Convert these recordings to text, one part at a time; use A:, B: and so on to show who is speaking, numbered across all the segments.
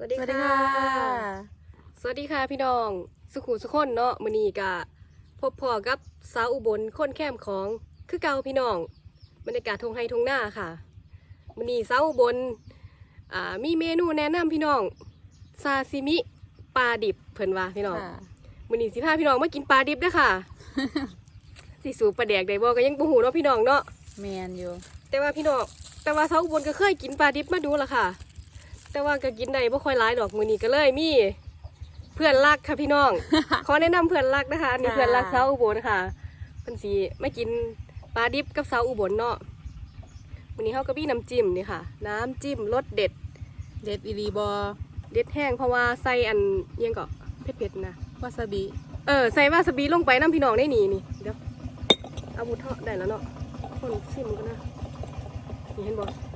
A: สวัสดี
B: สวัสดี
A: ค่ะ
B: ค่ะ
A: สวัสดีค่ะพี่น้อง สุขุมสุขคนเนาะมื้อนี้ก็พบพอกับสาวอุบลคนแคมของคือเก่าพี่น้องบรรยากาศทงไฮทงหน้าค่ะมื้อนี้สาวอุบลอ่ามีเมนูแนะนำพี่น้องซาซิมิปลาดิบเพิ่นว่าพี่น้อง
B: ค่ะ
A: มื้อนี้สิพาพี่น้องมากินปลาดิบเด้อค่ะสิสูบปลาแดกได้บ่ก็ยังบ่ฮู้เนาะพี่น้องเนาะ
B: แมนอยู่
A: แต่ว่าพี่น้องแต่ว่าสาวอุบลก็เคยกินปลาดิบมาดูละค่ะ แต่ว่าก็กินได้บ่ค่อยหลายดอกมื้อนี้ก็เลยมีเพื่อนรักค่ะพี่น้อง ขอแนะนำเพื่อนรักนะคะอันนี่
B: ค่ะ
A: เพื่อนรักสาวอุบลค่ะเพิ่นสิมากินปลาดิบกับสาวอุบลเนาะมื้อนี้เฮาก็มีน้ำจิ้มนี่ค่ะ น้ำจิ้มรสเด็ด
B: เด็ดอีรีบอ
A: เด็ดแห้งเพราะว่าใส่อันอิหยังก็เผ็ดๆนะ
B: วาซาบิ
A: เออใส่วาซาบิลงไปน้ำพี่น้องได้นี่นี่เดี๋ยวเอาบุเทาะได้แล้วเนาะคนซิมกันนะนี่เห็นบ่ใ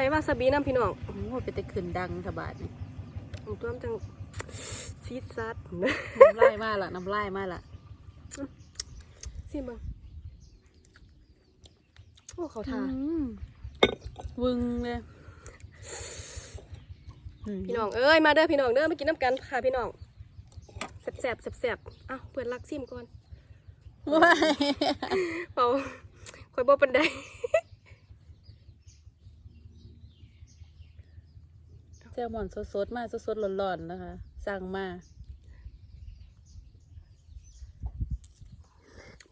A: ส่วาซาบิน้ำพี่น้อง
B: โอ้โหเป็นแต่ขึ้นดังทบาทนี่
A: ผมตัวมันจังซีดซัดนะ
B: น้ำลายมาละน้ำลายมาละ
A: ซิมเบังโอ้เขาทา
B: อืมวึงเลยอืม
A: พี่น้องเอ้ยมาเด้อพี่น้องเด้อมากินน้ำกันค่ะพี่น้องแซ่บแซ่บแซ่บแซ่บอ้าวเปิดลักซิมก่อน
B: ว้าย
A: เปล่าคอยบ่ปันได
B: แซลมอนสดๆมาสดๆร้อนๆนะคะ สั่งมา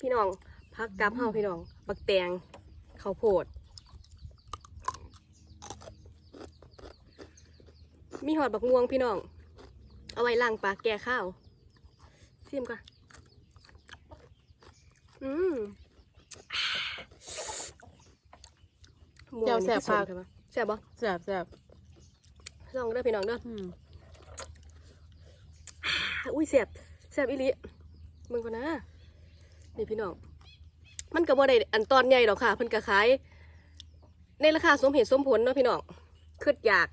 A: พี่น้องพักกับเฮาพี่น้องบักแตงข้าวโพด มีหอดบักม่วงพี่น้อง เอาไว้ล้างปากแก่ข้าวซิมก่อนอืมม่วงนี่คือส้มใช่ปะแซ่บบ่
B: แซ่บแซ่บ
A: ลองเด้อพี่น้องเด้อ
B: อืม
A: อุ้ยแซ่บแซ่บอีหลีมึงก่อนนะนี่พี่น้อง มันก็บ่ได้อันตอนใหญ่ดอกค่ะเพิ่นก็ขาย ในราคาสมเหตุสมผลเนาะพี่น้องคืดอยาก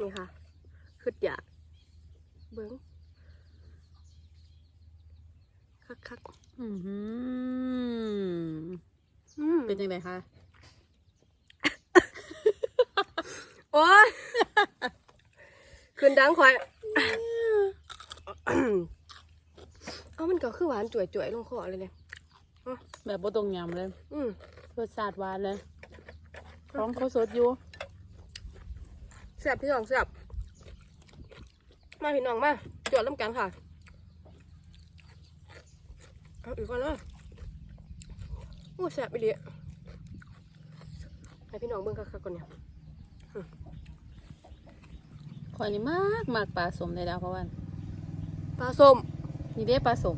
A: นี่ค่ะคืดอยาก เบิ้งคักคัก
B: อืมหืม
A: ๆอืม
B: เป็นยังไงคะ
A: โอ้ยคืนดังควายเอามันก็คือหวานจ่วยๆลงคอเลยเนี่ย
B: แบบบ่ตรงยำเลย
A: อืม
B: รสชาติหวานเลยของเขาสดอยู่
A: แซ่บพี่น้องแซ่บมาพี่น้องมาจวดล้ำกันค่ะเอาอีกก่อนเลยโอ้แซ่บไปเลยให้พี่น้องเบิ่งคักๆก่อนเนี่ย
B: ข่อยนี่มากมากปลาสมในดาวพะวัน
A: ปลาส้ม
B: นี่เด้ปลาสม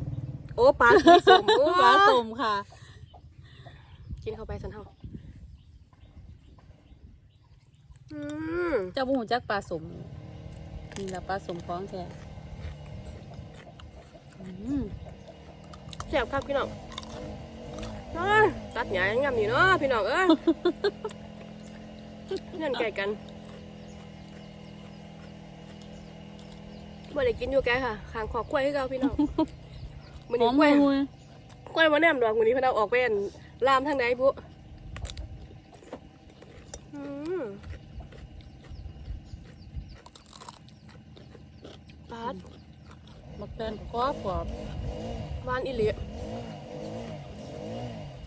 A: โอ้ปลาสีส้มโอ้
B: ปลาสมค่ะ
A: กินเข้าไปสันเฮาอืม
B: เจ้าบุหูจักปลาสมนี่ละปลาสมของแท้อืม
A: แซ่บครับพี่น้องเอ้ยตัดหยายังงามอยู่เนาะพี่น้องเอ้ย เงื่อนไก่กัน เมื่อได้กินอยู่แกค่ะขางขอกล้วยให้เราพี่น้องมัน
B: ห
A: นี้
B: อม
A: กล้วย
B: มุย
A: กล้วยมาแนมดอกมันนี้เพนเอาออกเป็นลามทางใดบุอืมปาด
B: มักแตนกรอบกรอบ
A: หวานอีหลี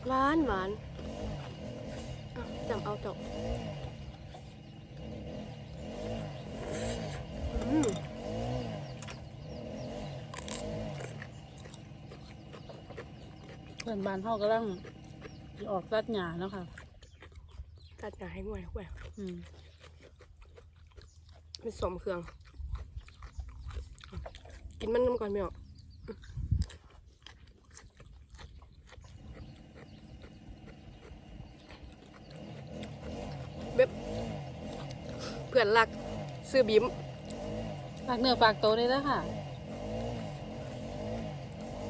A: หวานหวานอะจำเอาจบอืม
B: เพื่ อนบ้านเฮากำลังสิออกตัดหญ้าเนาะค่ะ
A: ตัดหนาให้ง่วยง่วย
B: อืม
A: เป็นสมเครื่อง กินมันน้ำก่อนไม่ออกเบบเพื่อนรักซื้อบิ้ม
B: ฝากเนื้อฝากตัวเลยแล้วค่ะ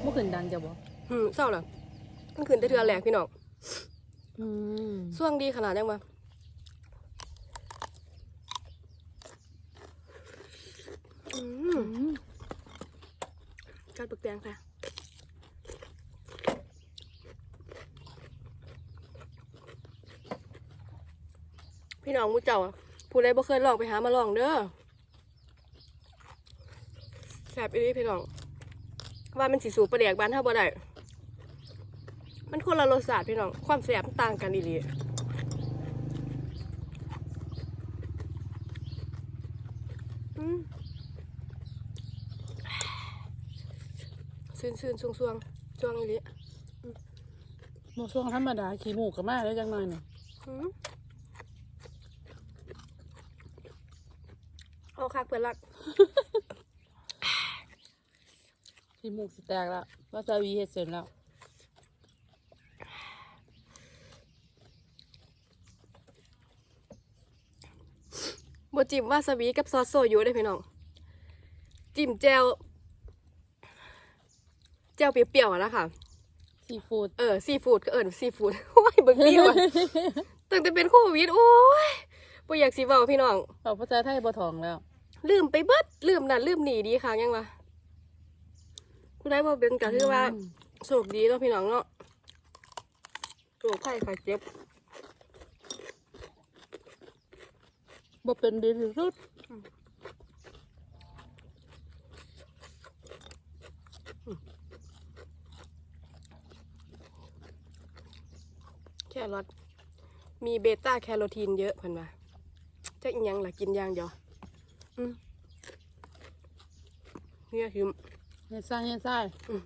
B: เมื่อคืนดังจะบอก
A: อืมเศร้าเหรอ มันขึ้นแต่เทือแหลกพี่น้อง
B: อืม
A: ส่วงดีขนาดยังวะอืม
B: อืม
A: กัดปักแตงค่ะพี่น้องมูเจ้าอะผู้ใดบ่เคยลองไปหามาลองเด้อแซ่บอีหลีพี่น้อง ว่ามันสิสูบประเดกบ้านเฮาบ่ได้ มันคนละรสชาติพี่น้อง ความแซ่บมันต่างกันอีหลีอืมซื่นซื่นๆช่วงช่วงๆช่วงอีหลี
B: หมูช่วงธรรมดา ขี้หมูกกับมาได้จังหน่อยหนึ่ง
A: อืมเอาคักเพื่อนรัก
B: ขี้หมูกสิแตกแล้วว่าจะวีเฮ็ดเสร็จแล้ว
A: บจิ้มวาซาบิกับซอสโซยุได้อพี่น้อง จิ้มแจวแจวเปรี้ยวๆอะนะคะ
B: ซีฟู้ด
A: เออซีฟู้ดก็เอิญซีฟู้ดโอ้ยเบิ่งดีว่ะตั้งแต่เป็นโควิดโอ้ยบ่อยากสิเว้าพี่น้อง
B: เอาภาษาไทยบ่ทองแล้ว
A: ลืมไปเบิดลืมนั่นลืมนี่ดีค่ะยังวะผู้ใดบ่เป็นก็คือว่า
B: อืม
A: โชคดีเนาะพี่น้องเนาะโรคไข้ไข้เจ็บ
B: บ่เป็นดีที่สุด
A: แครอทมีเบต้าแคโรทีนเยอะเพิ่นว่าจะอีหยังล่ะกินอย่างเดียวอืมเนี่ยคือ
B: เฮ็ดซ่าเฮ็ดซ่า
A: อืม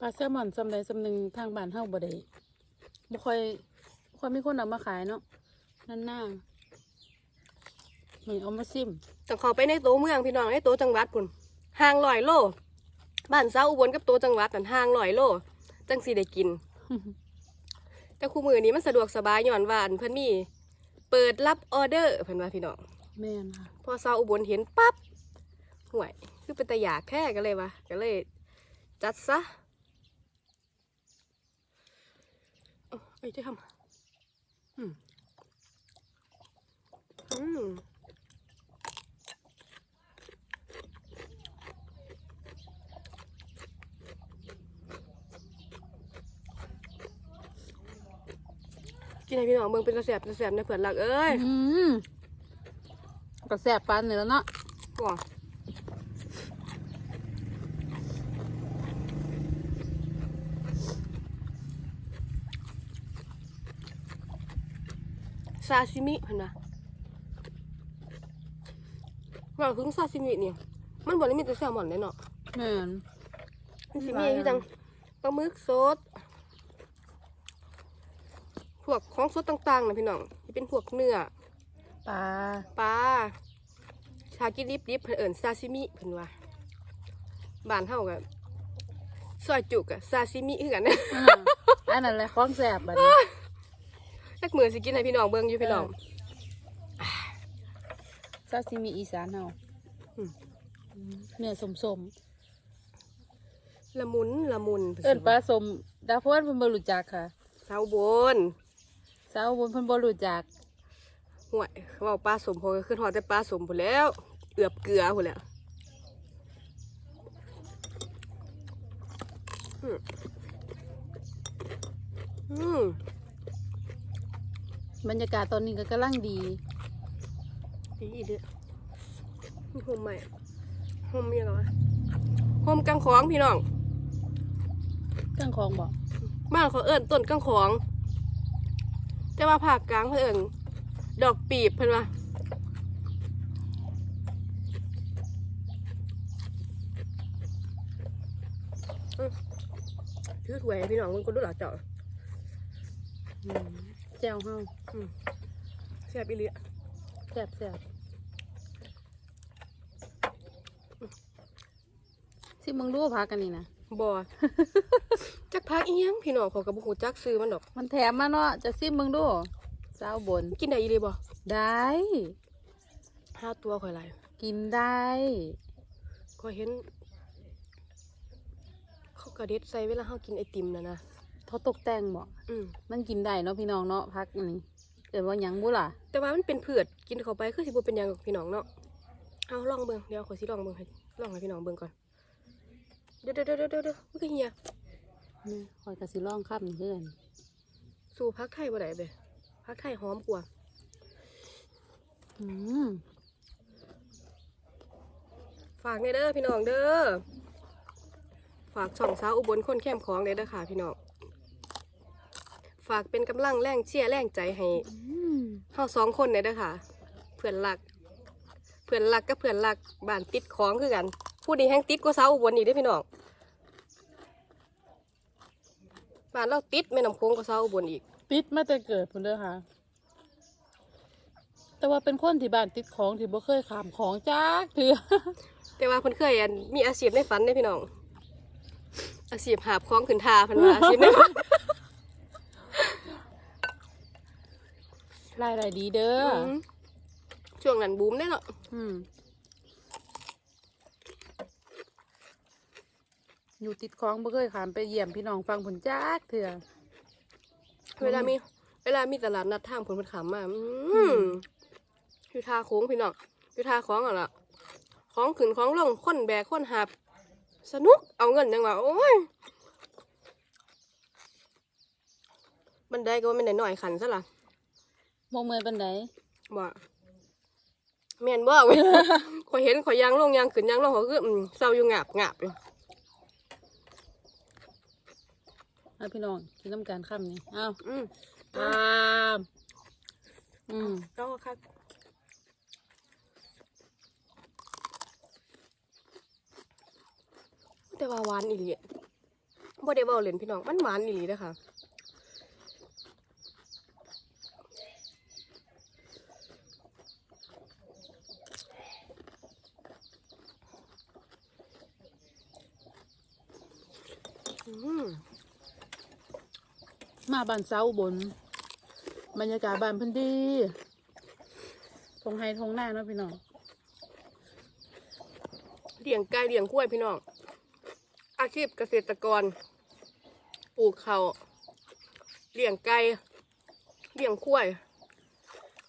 B: ปลาแซลมอนซำใดซำหนึ่งทางบ้านเฮาบ่ได้บ่ค่อยบ่ค่อยมีคนเอามาขายเนาะนั่นน่านี่เอามาซิม
A: ต้องเข้าไปในตัวเมืองพี่น้องในตัวจังหวัดพุ่นห่างลอยโลบ้านเซาอุบลกับตัวจังหวัดนั่นห่างลอยโลจังสิได้กิน แต่คู่มือนี้มันสะดวกสบายย้อนว่าอันเพิ่นมีเปิดรับออเดอร์เพิ่นว่าพี่น้อง
B: แม่นค่ะ
A: พอซาวอุบลเห็นปั๊บห่วย คือเป็นตะอยากแค่กันเลยวะก็เลย จัดซะ เอาไอ้เจ้าทำอืมอืมกินให้พี่น้องเบิ่งเป็นกระแสบกระแสบในเผือนหลักเอ้ย
B: อืมก็แซ่บปานนี่แล้วเนาะ
A: ว้ ซาซิมิเห็นนะว่าถึงซาซิมิเนี่ยมันบอกเลยมีแต่แซลมอนเลยเนาะ
B: แม่น
A: มันสิมีคือจังปลาหมึกสดพวกของสดต่างๆนะพี่น้องที่เป็นพวกเนื้อ
B: ปลา
A: ปลาชากิดิบดิบเพิ่นเอิญซาซิมิเพิ่นว่าบ้านเฮากับซอยจุกอะซาซิมิคือกัน
B: อ่าอันนั้นแหละของแซ่บบัดนี้
A: สักมือสิกินให้พี่น้องเบิ่งอยู่พี่น้อง
B: ซาซิมิอีสานเฮา
A: อืม
B: เนื้อสม
A: ละมุนละมุน
B: ๆเอิ้นปลาสมดาพวนเพิ่นบ่รู้จักค่ะ
A: เสาบน
B: สาวบนเพิ่นบ่รู้จัก
A: ห่วยเขาบอกปลาสมพอก็ขึ้นหอดแต่ปลาสมพุ่นแล้วเอือบเกลือพุ่นแล้วอืมอืม
B: บรรยากาศตอนนี้ก็กำลังดี
A: ดีอีเด้อนี่โฮมใหม่โฮมมีอะไรวะโฮมกังของพี่น้อง
B: เครื่องของบ่
A: บ้านเขาเอิ้นต้นกังของ แต่ว่าภาคกลางเขาเอิ้นดอกปีบเพิ่นว่าอื้อถือถ้วยให้พี่น้องมันก็ดูหล่ะเจ้า
B: อืม แจ่วเฮา
A: แซ่บอีหลี
B: แซ่บแซ่บสิมึงรู้พักกันนี่นะ
A: บ่จักพักอีหยังพี่น้องเขาก็บ่ฮู้จักซื้อมันดอก
B: มันแถมมาเนาะจะซิมึงดูสาวบน
A: กินได้อีหลีบ่
B: ได้
A: ห้าตัวข่อยหลาย
B: กินได้
A: ข่อยเห็น เขากระเด็ดใส่เวลาเฮากินไอติมน่ะนะ
B: เขาตกแต่งบ่
A: อืม
B: มันกินได้เนาะพี่น้องเนาะพักอันนี้เกิดว่าหยังบุล่ะ
A: แต่ว่ามันเป็นเผือดกินเข้าไปคือสิบ่เป็นหยังหรอกพี่น้องเนาะเอาลองเบิ่งเดี๋ยวขอยสิลองเบิ่งให้ลองให้พี่น้องเบิ่งก่อนเดี๋ยวเดี๋ยวเดี๋ยวเดี๋ยวเดี๋ยวมันก็เฮีย
B: มนี่คอยกะสิล่องคับนี่เพื่อน
A: สู่พักไทยบ่ได้เด้พักไทยหอมกว่า
B: อืม
A: ฝากในเด้อพี่น้องเด้อฝากช่องสาวอุบลคนแคมของเลยเด้อค่ะพี่น้อง ฝากเป็นกำลังแรงเชียร์แรงใจให้
B: อืม
A: เฮาสองคนเนี่ยเด้อค่ะ เพื่อนรัก เพื่อนรักกับเพื่อนรักบ้านติดของคือกัน ผู้นี้แห้งติดกว่าสาวอุบลอีกเด้อพี่น้องบ้านเราติดแม่น้ำโค้งกว่าสาวอุบลอีก
B: ติดมาแต่เกิดพุ่นเด้อค่ะ แต่ว่าเป็นคนที่บ้านติดของที่บ่เคยขามของจักเถื่อ
A: แต่ว่าเพิ่นเคยอันมีอาชีพในฝันเด้อพี่น้องอาชีพหาบของขึ้นทาเพิ่นว่าอาชีพในฝัน
B: รายได้ดีเด้ออ
A: มช่วงนั้นบูมได้เนาะ
B: อืมอยู่ติดของบ่เคยขามไปเยี่ยมพี่น้องฟังผลจักเถื่อ
A: เวลามี เวลามีตลาดนัดทางผลมันขามมาอืมอยู่ทาโค้งพี่น้องอยู่ทาของอะล่ะของขึ้นของลงคนแบกคนหับ สนุกเอาเงินยังว่าโอ้ยบันไดก็ว่ามันหน่อยๆขันซะล่ะ
B: บ่เมื่อยปานใด
A: บ่แม่นบ่เว้ยข่อยเห็นข่อยยางลงยางขึ้นยางลงเขาคืออืมเศร้าอยู่งับงับอยู่
B: เอาพี่น้องกินน้ำกันค่ำนี่เอา
A: อืม
B: ตามอืม
A: ก็คักแต่ว่าหวานอีหลีบ่ได้เว้าเล่นพี่น้องมันหวานอีหลีเด้อค่ะ ม
B: มาบ้านเสาอุบน บรรยากาศบ้านเพิ่นดีทงไฮทงหน้าเนาะพี่น้อง
A: เลี้ยงไก่เลี้ยงกล้วยพี่น้อง อาชีพเกษตรกร ปลูกเขาวเลี้ยงไก่เลี้ยงกล้วย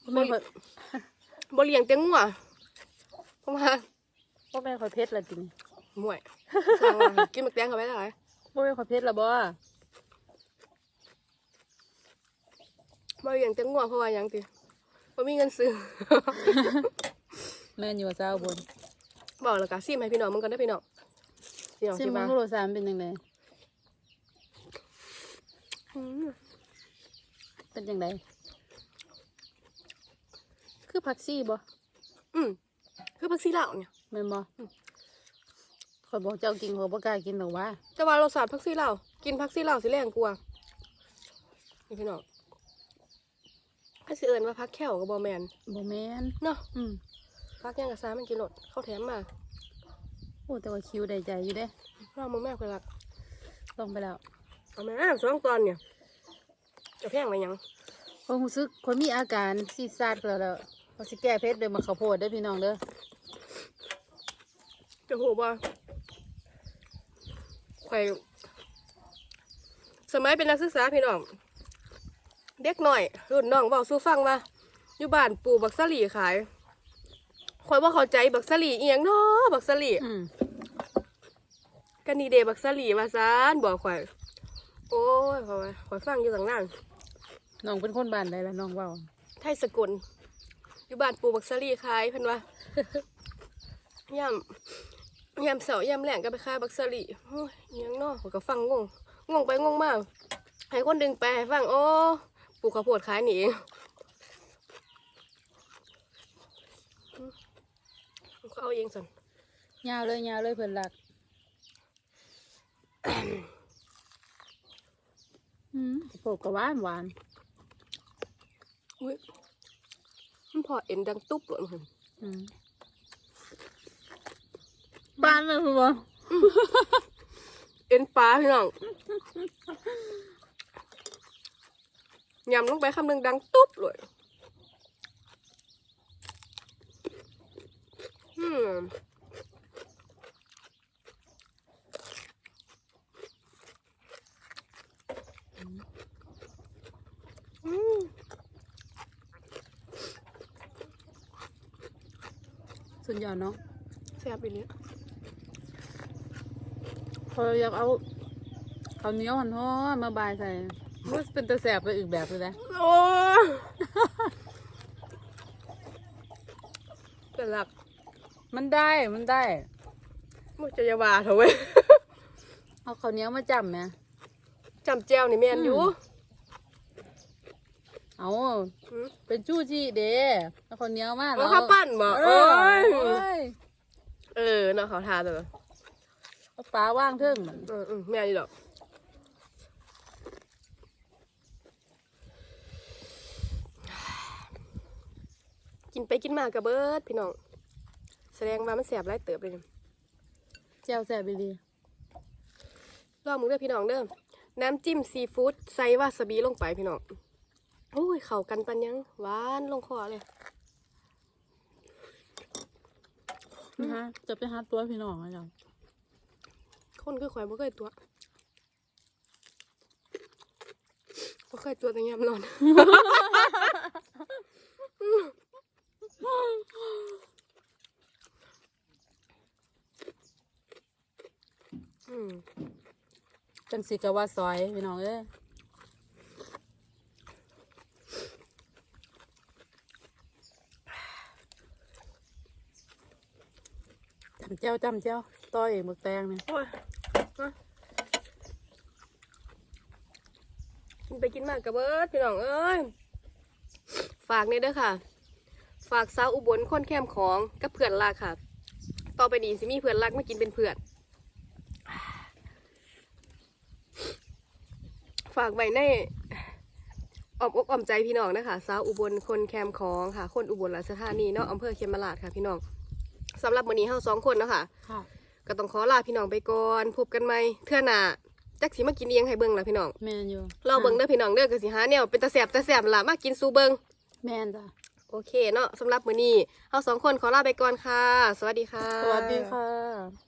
B: พ่อแม่ข่อย
A: บ่เลี้ยงแต่งัวเพราะว่า
B: พ่อแม่ข่อยเพชรละจริง
A: ห่วยสั่งว่าให้กินหมักแตงเข้าไปได้หลาย
B: พ่อแม่ข่อยเพชรละบ่
A: บ่เลี้ยงแต่งัวเพราะว่าหยังติบ่มีเงินซื้อ
B: แม่นอยู่ว่าเสาอุบน
A: บอกแล้วก็ซิมให้พี่น้องมึงกันได้อพี่น้องพี่น้อง
B: ซิ
A: สิ
B: มมั
A: มาน
B: โทรศัพท์เป็นยังไง
A: อืม
B: เป็นยังไงคือผักซี่บ่
A: อืมคือผักซีลาวเนี่ย
B: แม่นบ่ ข่อยบอกเจ้ากินข่อยบ่กล้ากินหรอกว่า
A: แต่ว่ารสชาติผักซีลาวกินผักซีลาวสิแรงกว่านี่พี่น้องถ้าสิเอิ้นว่าผักแข้วก็บ่แม่น
B: บ่แม่น
A: เนาะ
B: อืม
A: พักยังกับซ้ามันกินรถเข้าแถมมา
B: โอ้แต่ว่าคิวได้ใจอยู่เด้
A: เรามึงแม่เคยรัก
B: ลองไปแล้ว
A: เอาแม่สองตอนเนี่ยจะแพงไปยัง
B: คนรู้สึกคนมีอาการซีดซาดแล้วแล้วเขาสิแก้เพชรโดยมาข้าวโพดเด้อพี่น้องเด้อ
A: จะโหบ่ ใครสมัยเป็นนักศึกษาพี่น้อง เด็กหน่อย รุ่นน้องบอกสู้ฟังว่าอยู่บ้านปลูกบักสลีขายคอยว่าเข้าใจบักสลีเอียงเนาะบักสลี
B: อืม
A: กันนี่เดบักสลีมาซานบอกข่อยโอ้ยข่อยว่าข่อยฟังอยู่ตั้งนาน
B: น้องเป็นคนบ้านใดล่ะน้องเว้า
A: ไทยสกุลอยู่บ้านปูบักซารีขายเพิ่นว่าย่ำ ย่ำเสาย่ำแหลงก็ไปขายบักซารีโอ้ยอิหยังเนาะผมก็ฟังงง งงไปงงมาให้คนดึงไปให้ฟังโอ้ปลูกข้าวโพดขายนี่เองอืมเขาเอาเองสัน
B: ยาวเลยยาวเลยเพิ่นรักอืมโพดก็หวานหวาน
A: อุ้ยมันพอเอ็นดังตุ๊บเลยมัน
B: อืม บ้านเลยพี่บ่
A: เอ็นปลาพี่น้องยำลงไปคำหนึ่งดังตุ๊บเลยอืมอืม
B: สุดยอดเนาะ
A: แซ่บอีเลย
B: พออยากเอาข้าวข้าวเหนียวหันฮ้อนมาบายใส่มันเป็นตะแสบไปอีกแบบเลยนะ
A: โอ้ยเป็นหลัก
B: มันได้มันได้
A: มุจะอยาวาเถอะเว้ย
B: เอาข้าวเหนียวมาจำไหม
A: จำแจ้วนี่แม่นอยู่
B: อืมเอา
A: อืม
B: เป็นจู้จี้เด้เอาข้าวเหนียวมา
A: เอาข้าวปั้นบ่
B: เอ
A: โอ้
B: อยโอ้ย
A: เออเนาะเขาทานเลย
B: เอา ปลาว่างเทิงมัน
A: อืมอืมแม่นี่ดอกกินไปกินมากระเบิดพี่น้องแสดงว่ามันแสบไรเติบเลยนี่
B: แจ่วแสบไปดี
A: รอบมึงเด้อพี่น้องเด้อน้ำจิ้มซีฟู้ดใส่วาซาบิลงไปพี่น้องโอ้ยเข้ากันปันยังหวานลงคอเลย
B: นะฮะจะไปหาตัวพี่น้องอะไรจ้ะ
A: คนคือข่อยบ่เคยตัวบ่เคยตัวแต่ยามนอนอืม
B: จังสีกะว่าซอยพี่น้องเอ้ยจำเจ้าจำเจ้าต้อยหมึกแตงเนี่ย
A: โอ้ยมากิ นไปกินมากกระเบิดพี่น้องเอ้ยฝากเนี่ยเด้อค่ะ ฝากสาวอุบลคนแคมของกับเพื่อนรักค่ะ ต่อไปนี้สิมีเพื่อนรักมากินเป็นเพื่อน ฝากไว้ในอ้อมอกอ้อมใจพี่น้องนะคะสาวอุบลคนแคมของค่ะ คนอุบลราชธานีเนาะอำเภอเขมราชค่ะ พี่น้องสำหรับวันนี้เฮาสองคนเนาะค่ะ
B: ค่ะ
A: ก็ต้องขอลาพี่น้องไปก่อนพบกันใหม่เทื่อหน้า จักสิมากินเอียงให้เบิ่งล่ะพี่น้อง
B: แมนอยู่
A: เราเบิ่งเด้อพี่น้องเด้อก็สิหาแนวเป็นตาแสบตาแสบล่ะมากินสู่เบิ่ง
B: แมนจ้ะ
A: โอเคเนาะสำหรับมื้อนี้เฮาสองคนขอลาไปก่อนค่ะ สวัสดีค่ะ
B: สวัสดีค่ะ